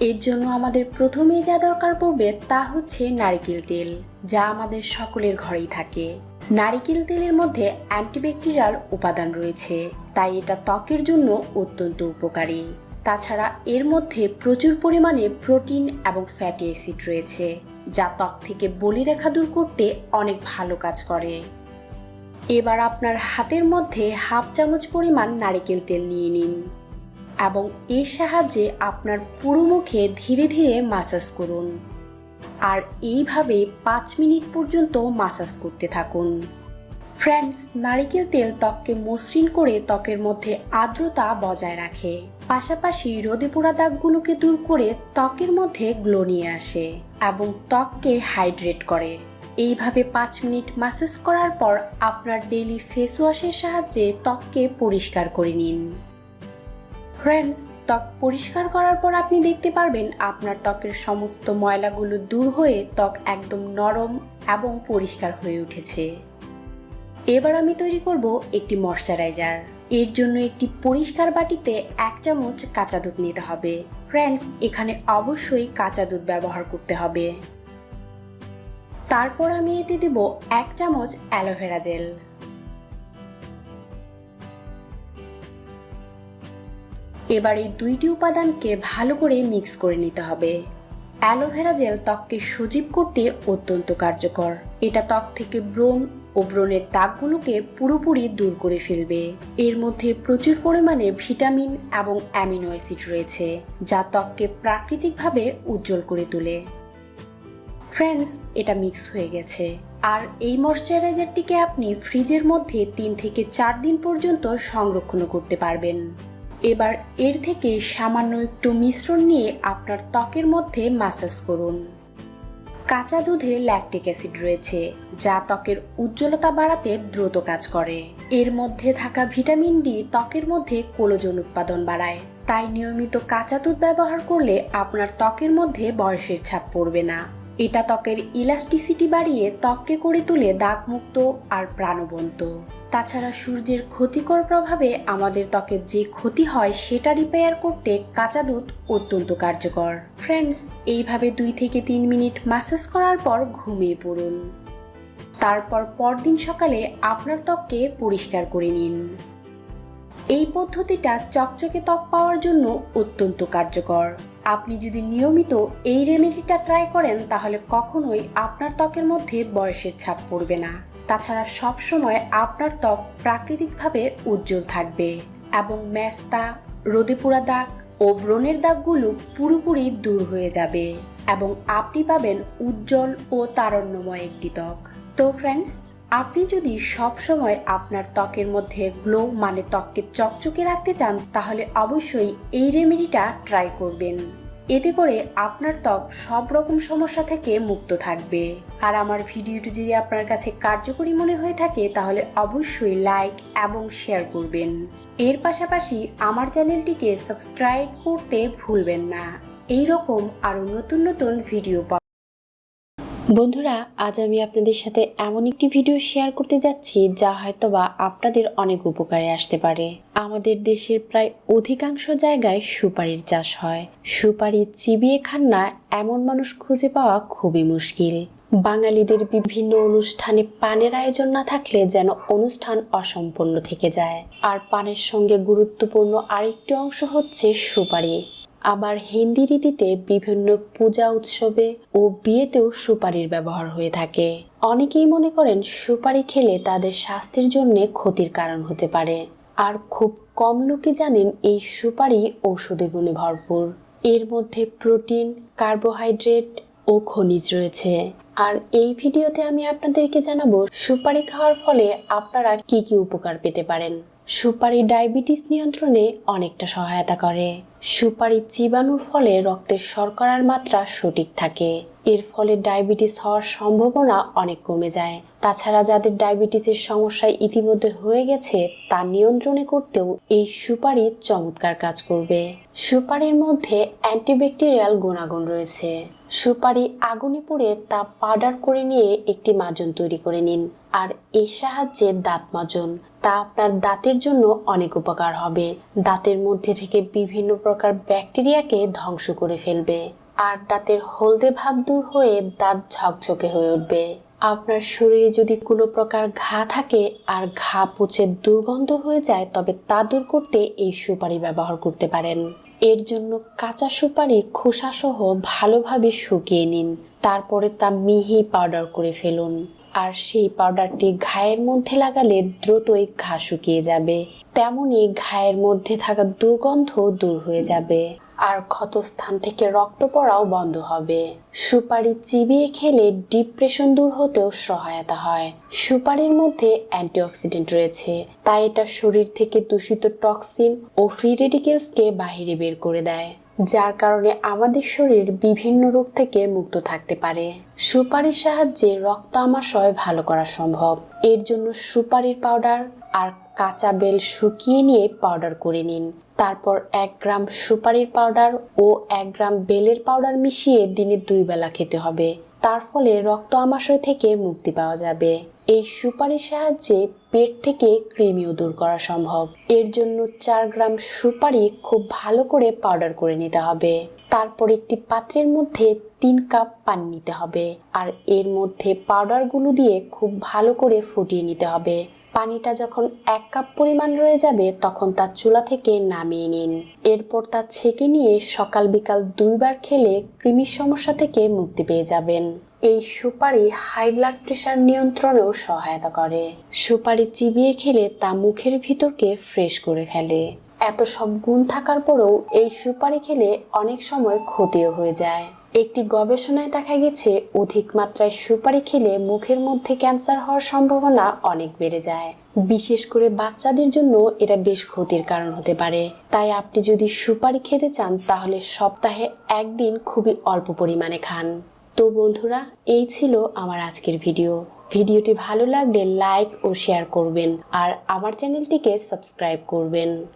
এর জন্য আমাদের প্রথমেই যা দরকার পড়বে তা হচ্ছে নারিকেল তেল, যা আমাদের সকলের ঘরেই থাকে। নারিকেল তেলের মধ্যে অ্যান্টিব্যাকটেরিয়াল উপাদান রয়েছে, তাই এটা ত্বকের জন্য অত্যন্ত উপকারী। তাছাড়া এর মধ্যে প্রচুর পরিমাণে প্রোটিন এবং ফ্যাটি অ্যাসিড রয়েছে, যা ত্বক থেকে বলিরেখা দূর করতে অনেক ভালো কাজ করে। এবার আপনার হাতের মধ্যে হাফ চামচ পরিমাণ নারিকেল তেল নিয়ে নিন। এবং এর সাহায্যে আপনার পুরো মুখে ধীরে ধীরে মাসাজ করুন। আর এইভাবে পাঁচ মিনিট পর্যন্ত মাসাজ করতে থাকুন। ফ্রেন্ডস নারিকেল তেল ত্বককে মসৃণ করে ত্বকের মধ্যে আর্দ্রতা বজায় রাখে। পাশাপাশি রোদে পোড়া দাগগুলোকে দূর করে ত্বকের মধ্যে গ্লো নিয়ে আসে এবং ত্বককে হাইড্রেট করে। এইভাবে পাঁচ মিনিট মাসাজ করার পর আপনার ডেইলি ফেস ওয়াশের সাহায্যে ত্বককে পরিষ্কার করে নিন। ফ্রেন্ডস ত্বক পরিষ্কার করার পর আপনি দেখতে পারবেন আপনার ত্বকের সমস্ত ময়লাগুলো দূর হয়ে ত্বক একদম নরম এবং পরিষ্কার হয়ে উঠেছে। এবার আমি তৈরি করব একটি ময়শ্চারাইজার। এর জন্য একটি পরিষ্কার বাটিতে এক চামচ কাঁচা দুধ নিতে হবে। ফ্রেন্ডস এখানে অবশ্যই কাঁচা দুধ ব্যবহার করতে হবে। তারপর আমি এতে দেব এক চামচ অ্যালোভেরা জেল। এবার এই দুইটি উপাদানকে ভালো করে মিক্স করে নিতে হবে। অ্যালোভেরা জেল ত্বককে সজীব করতে অত্যন্ত কার্যকর। এটা ত্বক থেকে ব্রণ ও ব্রণের দাগগুলোকে পুরোপুরি দূর করে ফেলবে। এর মধ্যে প্রচুর পরিমাণে ভিটামিন এবং অ্যামিনো অ্যাসিড রয়েছে, যা ত্বককে প্রাকৃতিকভাবে উজ্জ্বল করে তোলে। ফ্রেন্ডস, এটা মিক্স হয়ে গেছে। আর এই ময়শ্চারাইজারটিকে আপনি ফ্রিজের মধ্যে তিন থেকে চার দিন পর্যন্ত সংরক্ষণ করতে পারবেন। এবার এর থেকে সামান্য একটু মিশ্রণ নিয়ে আপনার ত্বকের মধ্যে মাসাজ করুন। কাঁচা দুধে ল্যাকটিক অ্যাসিড রয়েছে, যা ত্বকের উজ্জ্বলতা বাড়াতে দ্রুত কাজ করে। এর মধ্যে থাকা ভিটামিন ডি ত্বকের মধ্যে কোলোজন উৎপাদন বাড়ায়। তাই নিয়মিত কাঁচা দুধ ব্যবহার করলে আপনার ত্বকের মধ্যে বয়সের ছাপ পড়বে না। এটা ত্বকের ইলাস্টিসিটি বাড়িয়ে ত্বককে করে তোলে দাগমুক্ত আর প্রাণবন্ত। তাছাড়া সূর্যের ক্ষতিকর প্রভাবে আমাদের ত্বকের যে ক্ষতি হয় সেটা রিপেয়ার করতে কাঁচা দুধ অত্যন্ত কার্যকর। ফ্রেন্ডস এইভাবে দুই থেকে তিন মিনিট ম্যাসাজ করার পর ঘুমিয়ে পড়ুন। তারপর পরদিন সকালে আপনার ত্বককে পরিষ্কার করে নিন। এই পদ্ধতিটা চকচকে ত্বক পাওয়ার জন্য অত্যন্ত কার্যকর। আপনি যদি নিয়মিত এই রেমেডিটা ট্রাই করেন, তাহলে কখনোই আপনার ত্বকের মধ্যে বয়সের ছাপ পড়বে না। তাছাড়া সবসময় আপনার ত্বক প্রাকৃতিকভাবে উজ্জ্বল থাকবে এবং ম্যাস্তা রোদে পোড়া দাগ ও ব্রণের দাগগুলো পুরোপুরি দূর হয়ে যাবে এবং আপনি পাবেন উজ্জ্বল ও তারণ্যময় একটি ত্বক। তো ফ্রেন্ডস আপনি যদি সব সময় আপনার ত্বকের মধ্যে গ্লো মানে ত্বককে চকচকে রাখতে চান, তাহলে অবশ্যই এই রেমেডিটা ট্রাই করবেন। এতে করে আপনার ত্বক সব রকম সমস্যা থেকে মুক্ত থাকবে। আর আমার ভিডিওটি যদি আপনার কাছে কার্যকরী মনে হয়ে থাকে, তাহলে অবশ্যই লাইক এবং শেয়ার করবেন। এর পাশাপাশি আমার চ্যানেলটিকে সাবস্ক্রাইব করতে ভুলবেন না। এই রকম আরও নতুন নতুন ভিডিও বন্ধুরা, আজ আমি আপনাদের সাথে এমন একটি ভিডিও শেয়ার করতে যাচ্ছি যা হয়তোবা আপনাদের অনেক উপকারে আসতে পারে। আমাদের দেশের প্রায় অধিকাংশ জায়গায় সুপারির চাষ হয়। সুপারি চিবিয়ে খান না, এমন মানুষ খুঁজে পাওয়া খুবই মুশকিল। বাঙালিদের বিভিন্ন অনুষ্ঠানে পানের আয়োজন না থাকলে যেন অনুষ্ঠান অসম্পূর্ণ থেকে যায়। আর পানের সঙ্গে গুরুত্বপূর্ণ আরেকটি অংশ হচ্ছে সুপারি। আবার হিন্দি রীতিতে বিভিন্ন পূজা উৎসবে ও বিয়েতেও সুপারির ব্যবহার হয়ে থাকে। অনেকেই মনে করেন সুপারি খেলে তাদের স্বাস্থ্যের জন্য ক্ষতির কারণ হতে পারে। আর খুব কম লোকে জানেন এই সুপারি ঔষধি গুণে ভরপুর। এর মধ্যে প্রোটিন, কার্বোহাইড্রেট ও খনিজ রয়েছে। আর এই ভিডিওতে আমি আপনাদেরকে জানাব সুপারি খাওয়ার ফলে আপনারা কি কি উপকার পেতে পারেন। সুপারি ডায়াবেটিস নিয়ন্ত্রণে অনেকটা সহায়তা করে। সুপারি চিবানোর ফলে রক্তের শর্করার মাত্রা সঠিক থাকে। এর ফলে ডায়াবেটিস হওয়ার সম্ভাবনা অনেক কমে যায়। তাছাড়া যাদের ডায়াবেটিসের সমস্যায় ইতিমধ্যে হয়ে গেছে, তা নিয়ন্ত্রণে করতেও এই সুপারি চমৎকার কাজ করবে। সুপারির মধ্যে অ্যান্টিব্যাকটেরিয়াল গুণাগুণ রয়েছে। সুপারি আগুনে পুড়ে তা পাউডার করে নিয়ে একটি মাজন তৈরি করে নিন। আর এর সাহায্যে দাঁত মাজন তা আপনার দাঁতের জন্য অনেক উপকার হবে। দাঁতের মধ্যে থেকে বিভিন্ন প্রকার ব্যাকটেরিয়াকে ধ্বংস করে ফেলবে। আর দাঁতের হলদে ভাব দূর হয়ে দাঁত ঝকঝকে হয়ে উঠবে। আপনার শরীরে যদি কোনো প্রকার ঘা থাকে আর ঘা পচে দুর্গন্ধ হয়ে যায়, তবে তা দূর করতে এই সুপারি ব্যবহার করতে পারেন। এর জন্য কাঁচা সুপারি খোসা সহ ভালোভাবে শুকিয়ে নিন। তারপরে তা মিহি পাউডার করে ফেলুন। আর সেই পাউডারটি ঘায়ের মধ্যে লাগালে দ্রুতই ঘা শুকিয়ে যাবে। তেমনি ঘায়ের মধ্যে থাকা দুর্গন্ধ দূর হয়ে যাবে আর ক্ষতস্থান থেকে রক্ত পড়াও বন্ধ হবে। সুপারি চিবিয়ে খেলে ডিপ্রেশন দূর হতেও সহায়তা হয়। সুপারির মধ্যে অ্যান্টিঅক্সিডেন্ট রয়েছে, তাই এটা শরীর থেকে দূষিত টক্সিন ও ফ্রি রেডিকেলসকে বাহিরে বের করে দেয়। যার কারণে আমাদের শরীর বিভিন্ন রোগ থেকে মুক্ত থাকতে পারে। সুপারির সাহায্যে রক্ত আমাশয় ভালো করা সম্ভব। এর জন্য সুপারির পাউডার আর কাঁচা বেল শুকিয়ে নিয়ে পাউডার করে নিন। তারপর এক গ্রাম সুপারির পাউডার ও এক গ্রাম বেলের পাউডার মিশিয়ে দিনে দুই বেলা খেতে হবে। তার ফলে রক্ত আমাশয় থেকে মুক্তি পাওয়া যাবে। এই সুপারির সাহায্যে পেট থেকে কৃমিও দূর করা সম্ভব। এর জন্য চার গ্রাম সুপারি খুব ভালো করে পাউডার করে নিতে হবে। তারপর একটি পাত্রের মধ্যে তিন কাপ পানি নিতে হবে। আর এর মধ্যে পাউডারগুলো দিয়ে খুব ভালো করে ফুটিয়ে নিতে হবে। পানিটা যখন এক কাপ পরিমাণ রয়ে যাবে, তখন তা চুলা থেকে নামিয়ে নিন। এরপর তা ছেঁকে নিয়ে সকাল বিকাল দুইবার খেলে কৃমির সমস্যা থেকে মুক্তি পেয়ে যাবেন। এই সুপারি হাই ব্লাড প্রেশার নিয়ন্ত্রণেও সহায়তা করে। সুপারি চিবিয়ে খেলে তা মুখের ভিতরকে ফ্রেশ করে ফেলে। এত সব গুণ থাকার পরেও এই সুপারি খেলে অনেক সময় ক্ষতিও হয়ে যায়। একটি গবেষণায় দেখা গেছে, অধিক মাত্রায় সুপারি খেলে মুখের মধ্যে ক্যান্সার হওয়ার সম্ভাবনা অনেক বেড়ে যায়। বিশেষ করে বাচ্চাদের জন্য এটা বেশ ক্ষতির কারণ হতে পারে। তাই আপনি যদি সুপারি খেতে চান, তাহলে সপ্তাহে একদিন খুবই অল্প পরিমাণে খান। তো বন্ধুরা, এই ছিল আমার আজকের ভিডিও। ভিডিওটি ভালো লাগলে লাইক ও শেয়ার করবেন, আর আমার চ্যানেলটিকে সাবস্ক্রাইব করবেন।